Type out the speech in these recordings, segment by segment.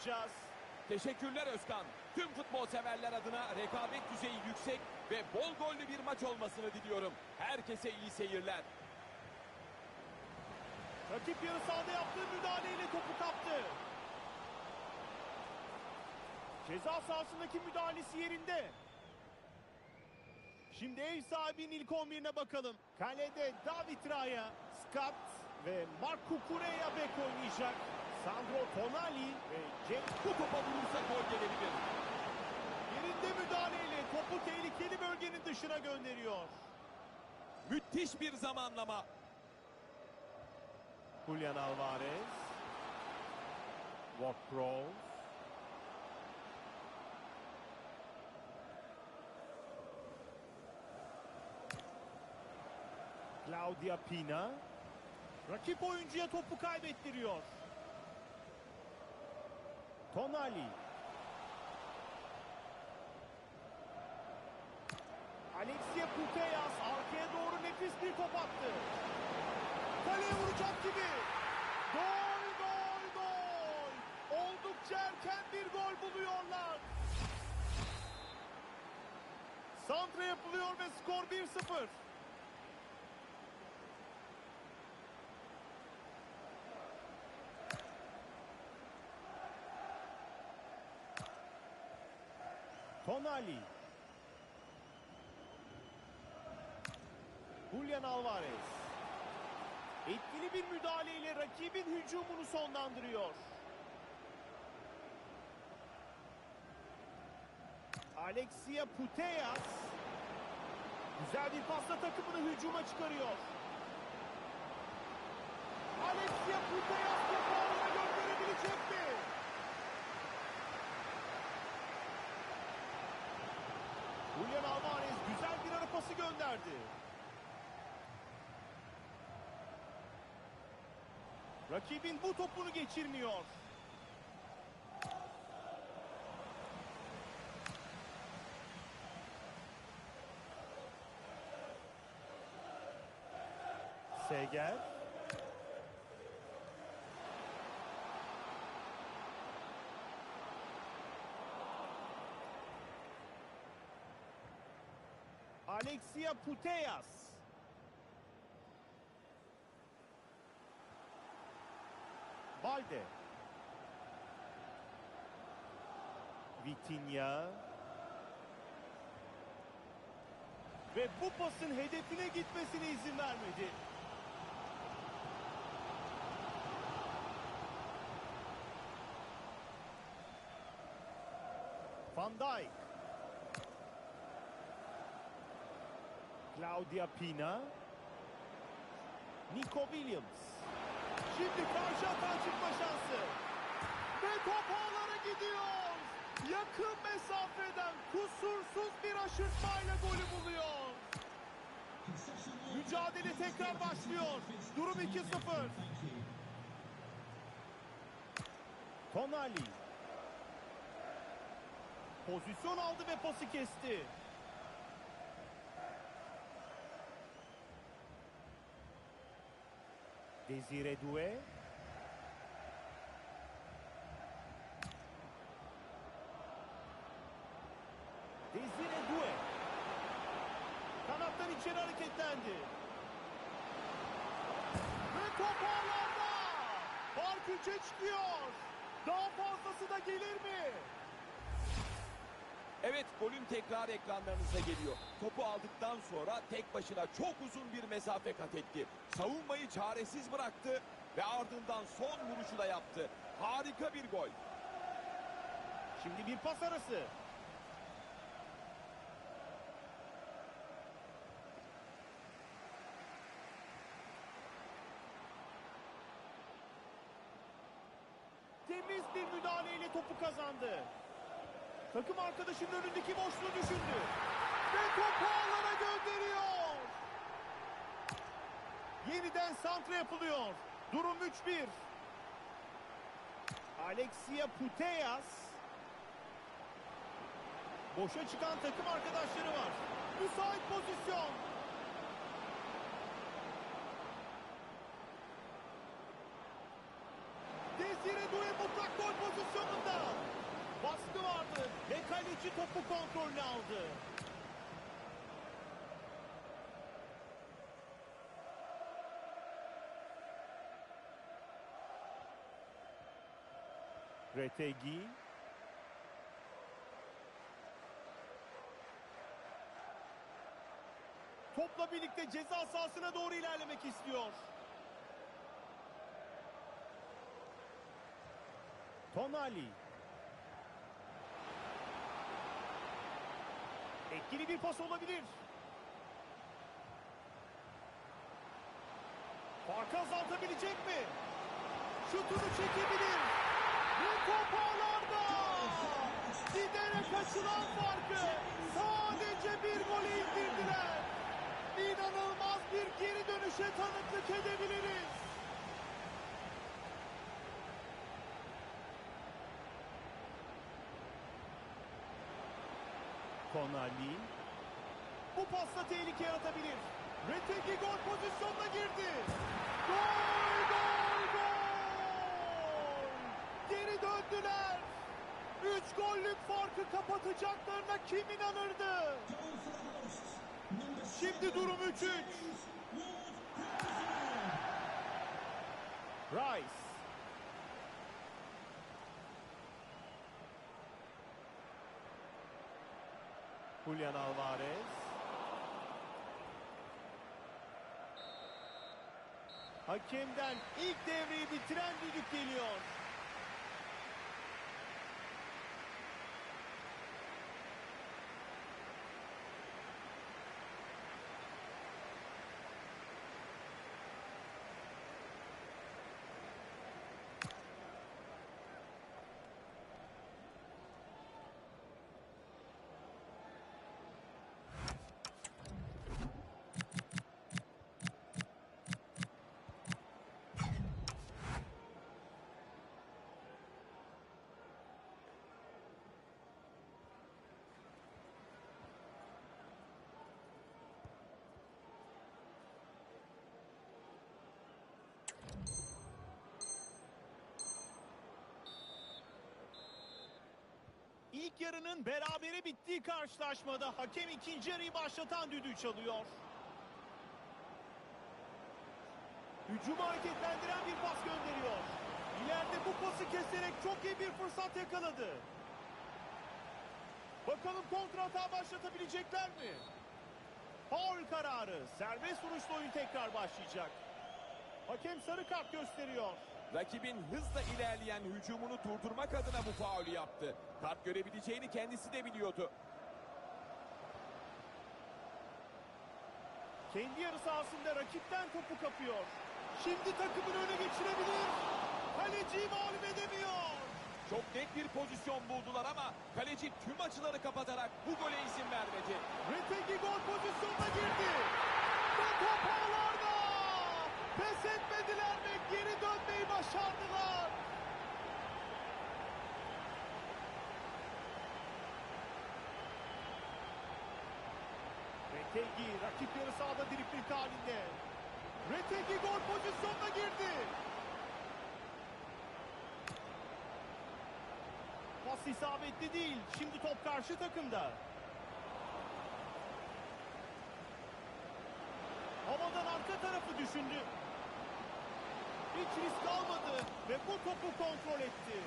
bırakacağız. Teşekkürler Özkan. Tüm futbol severler adına rekabet düzeyi yüksek ve bol gollü bir maç olmasını diliyorum. Herkese iyi seyirler. Rakip yarı sahada yaptığı müdahaleyle topu kaptı. Ceza sahasındaki müdahalesi yerinde. Şimdi ev sahibinin ilk 11'ine bakalım. Kalede David Raya, Scott ve Marco Correa bek oynayacak. Sandro Tonali ve James Bu topa vurursa gol gelebilir. yerinde müdahaleyle topu tehlikeli bölgenin dışına gönderiyor. Müthiş bir zamanlama. Julian Alvarez. Ward-Prowse. Claudia Pina. Rakip oyuncuya topu kaybettiriyor. Tonali. Alexia Putellas arkaya doğru nefis bir top attı. Kaleye vuracak gibi. Gol, gol, gol. Oldukça erken bir gol buluyorlar. Santra yapılıyor ve skor 1-0. Tonali. Julian Alvarez. Etkili bir müdahaleyle rakibin hücumunu sonlandırıyor. Alexia Putellas güzel bir pasla takımını hücuma çıkarıyor. Alexia Putellas topu gönderebilecek mi? Julian Alvarez güzel bir ara pası gönderdi. Rakibin bu topunu geçirmiyor. Seger. Alexia Putellas. Balde. Vitinha. Ve bu pasın hedefine gitmesine izin vermedi. Van Dijk. Claudia Pina. Nico Williams. Şimdi karşı atağa çıkma şansı. Ve top ağlara gidiyor. Yakın mesafeden kusursuz bir aşırtmayla golü buluyor. Mücadele tekrar başlıyor. Durum 2-0. Tonali. Pozisyon aldı ve pası kesti. Desire Doué. Desire Doué. Kanattan içeri hareketlendi. Ve top ağlarda. Fark üçe çıkıyor. Daha fazlası da gelir mi? Evet golün tekrar ekranlarınıza geliyor. Topu aldıktan sonra tek başına çok uzun bir mesafe kat etti. Savunmayı çaresiz bıraktı ve ardından son vuruşu da yaptı. Harika bir gol. Şimdi bir pas arası. Temiz bir müdahaleyle topu kazandı. Takım arkadaşının önündeki boşluğu düşündü. Ve topu ağlara gönderiyor. Yeniden santra yapılıyor. Durum 3-1. Alexia Putellas Boşa çıkan takım arkadaşları var. Müsait pozisyon. Desire Doué mutlak gol pozisyonu Kaleci topu kontrolünü aldı. Retegi. Topla birlikte ceza sahasına doğru ilerlemek istiyor. Tonali. Etkili bir pas olabilir. Farkı azaltabilecek mi? Şutunu çekebilir. Ve top ağlarda. Giderek açılan farkı sadece bir gole Tonali. Bu pasta tehlike yaratabilir. Retegi gol pozisyonuna girdi. Gol, gol, gol! Geri döndüler. Üç gollük farkı kapatacaklarına kim inanırdı? Şimdi durum 3-3. Rice. Julian Alvarez. Hakemden ilk devreyi bitiren düdük geliyor. Yarının berabere bittiği karşılaşmada hakem ikinci yarıyı başlatan düdüğü çalıyor. Hücumu hareketlendiren bir pas gönderiyor. İleride bu pası keserek çok iyi bir fırsat yakaladı. Bakalım kontra hata başlatabilecekler mi? Faul kararı. Serbest vuruşla oyun tekrar başlayacak. Hakem sarı kart gösteriyor. Rakibin hızla ilerleyen hücumunu durdurmak adına bu faulü yaptı. Kart görebileceğini kendisi de biliyordu. Kendi yarı sahasında rakipten topu kapıyor. Şimdi takımını öne geçirebilir. Kaleciyi mağlup edemiyor. Çok net bir pozisyon buldular ama kaleci tüm açıları kapatarak bu gole izin vermedi. Retegi gol pozisyonuna girdi. Ve top ağlarda. Pes etmediler ve geri dönmeyi başardılar. Retegi rakip yarı sahada dripling halinde. Retegi gol pozisyonuna girdi. Pas isabetli değil. Şimdi top karşı takımda. Havadan arka tarafı düşündü. Hiç risk almadı ve bu topu kontrol etti.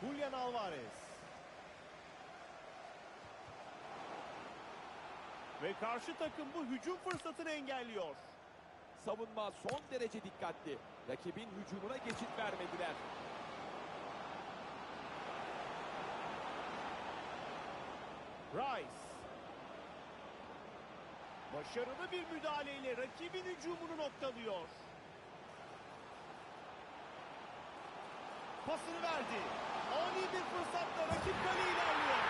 Julian Alvarez. Ve karşı takım bu hücum fırsatını engelliyor. Savunma son derece dikkatli. Rakibin hücumuna geçit vermediler. Rice. Başarılı bir müdahaleyle rakibin hücumunu noktalıyor. Pasını verdi. Ani bir fırsatla rakip kale ilerliyor.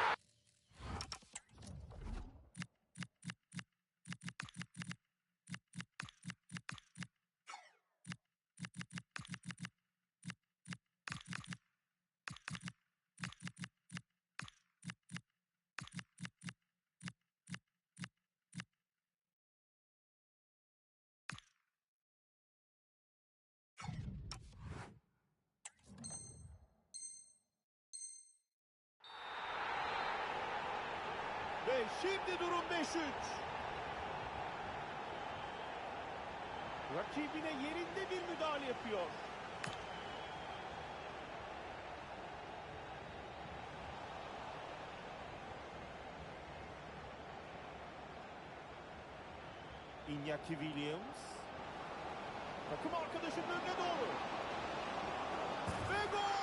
Şimdi durum 5-3. Rakibine yerinde bir müdahale yapıyor. Iñaki Williams. Takım arkadaşının önüne doğru. Ve gol!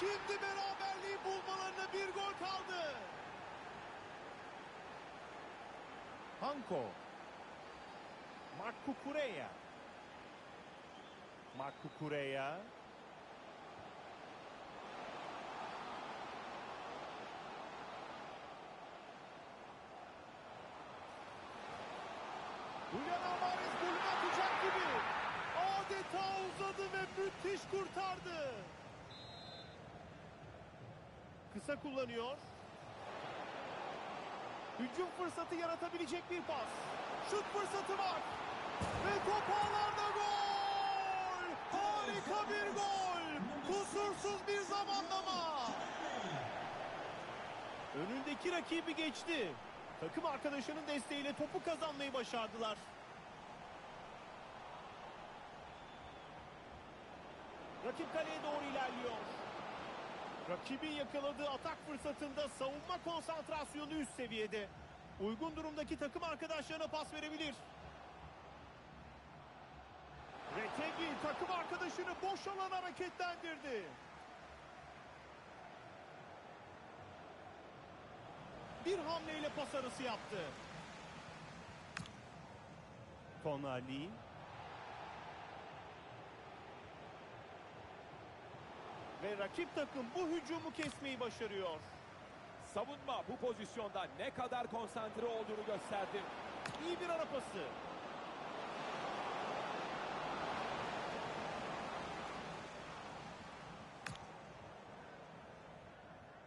Şimdi beraberliği bulmalarına bir gol kaldı. Hanko. Marco Curea. Marco Curea. Julian Alvarez golünü atacak gibi. Adeta uzadı ve müthiş kurtardı. Kısa kullanıyor. Hücum fırsatı yaratabilecek bir pas. Şut fırsatı var. Ve top ağlarda gol. Harika bir gol. Kusursuz bir zamanlama. Önündeki rakibi geçti. Takım arkadaşının desteğiyle topu kazanmayı başardılar. Rakip kaleye doğru ilerliyor. Rakibin yakaladığı atak fırsatında savunma konsantrasyonu üst seviyede. Uygun durumdaki takım arkadaşlarına pas verebilir. Retegi takım arkadaşını boş alan hareketlendirdi. Bir hamleyle pas arası yaptı. Tonali. Ve rakip takım bu hücumu kesmeyi başarıyor. Savunma bu pozisyonda ne kadar konsantre olduğunu gösterdi. İyi bir ara pası.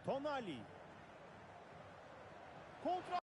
Tonali. Kontra